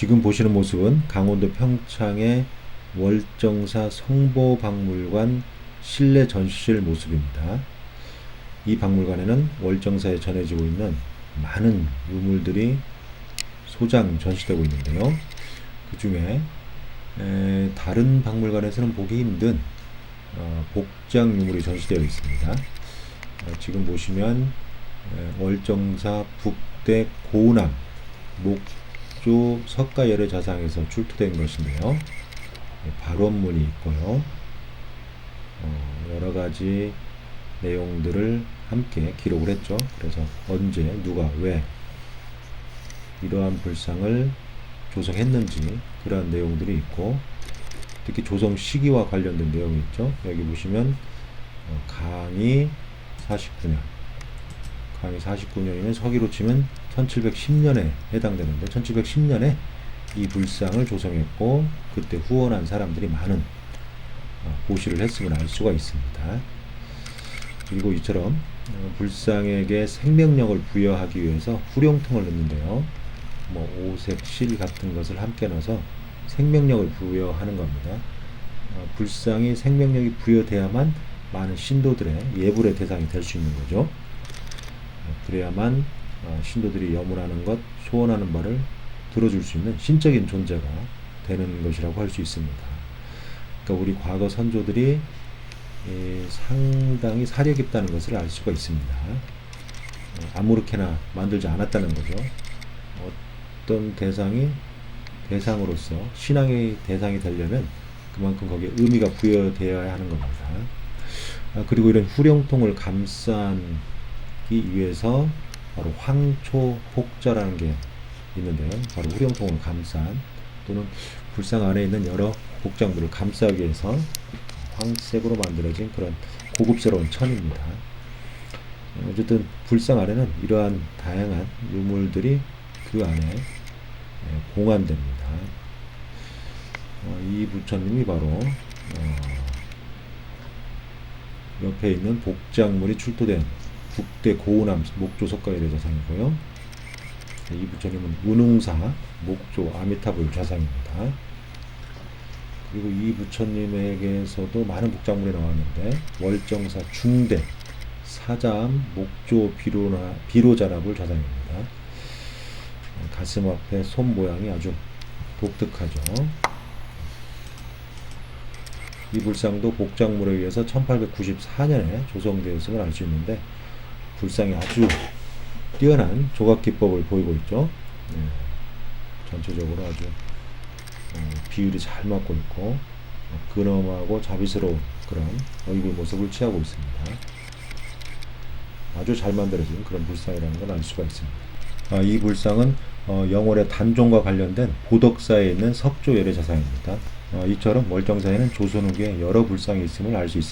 지금 보시는 모습은 강원도 평창의 월정사 성보박물관 실내 전시실 모습입니다. 이 박물관에는 월정사에 전해지고 있는 많은 유물들이 소장 전시되고 있는데요. 그 중에 에, 다른 박물관에서는 보기 힘든 어, 복장 유물이 전시되어 있습니다. 어, 지금 보시면 에, 월정사 북대 고남 목 조 석가열의 자상에서 출토된 것인데요. 예, 발원문이 있고요. 어, 여러 가지 내용들을 함께 기록을 했죠. 그래서 언제, 누가, 왜 이러한 불상을 조성했는지 그러한 내용들이 있고 특히 조성 시기와 관련된 내용이 있죠. 여기 보시면 어, 강이 49년 강이 49년이면 서기로 치면 1710년에 해당되는데 1710년에 이 불상을 조성했고 그때 후원한 사람들이 많은 어, 고시를 했음을 알 수가 있습니다. 그리고 이처럼 어, 불상에게 생명력을 부여하기 위해서 후룡통을 넣는데요. 뭐 오색, 실 같은 것을 함께 넣어서 생명력을 부여하는 겁니다. 어, 불상이 생명력이 부여돼야만 많은 신도들의 예불의 대상이 될 수 있는 거죠. 어, 그래야만 어, 신도들이 염원하는 것, 소원하는 바를 들어줄 수 있는 신적인 존재가 되는 것이라고 할 수 있습니다. 그러니까 우리 과거 선조들이 예, 상당히 사려 깊다는 것을 알 수가 있습니다. 어, 아무렇게나 만들지 않았다는 거죠. 어떤 대상이 대상으로서 신앙의 대상이 되려면 그만큼 거기에 의미가 부여되어야 하는 겁니다. 아, 그리고 이런 후령통을 감 싸기 위해서 바로 황초폭자라는 게 있는데요. 바로 후령통을 감싼 또는 불상 안에 있는 여러 복장물을 감싸기 위해서 황색으로 만들어진 그런 고급스러운 천입니다. 어, 어쨌든 불상 안에는 이러한 다양한 유물들이 그 안에 예, 공안됩니다. 어, 이 부처님이 바로 어, 옆에 있는 복장물이 출토된 북대 고우남 목조 석가일의 좌상이고요. 이 부처님은 운웅사 목조 아미타불 좌상입니다. 그리고 이 부처님에게서도 많은 복장물이 나왔는데 월정사 중대 사자암 목조 비로나 비로자납을 좌상입니다. 가슴 앞에 손 모양이 아주 독특하죠. 이 불상도 복장물에 의해서 1894년에 조성되었음을 알 수 있는데 불상이 아주 뛰어난 조각 기법을 보이고 있죠. 네. 전체적으로 아주 어, 비율이 잘 맞고 있고 어, 근엄하고 자비스러운 그런 얼굴 모습을 취하고 있습니다. 아주 잘 만들어진 그런 불상이라는 걸 알 수가 있습니다. 아, 이 불상은 어, 영월의 단종과 관련된 보덕사에 있는 석조 열의 자상입니다. 어, 이처럼 월정사에는 조선 후기에 여러 불상이 있음을 알 수 있습니다.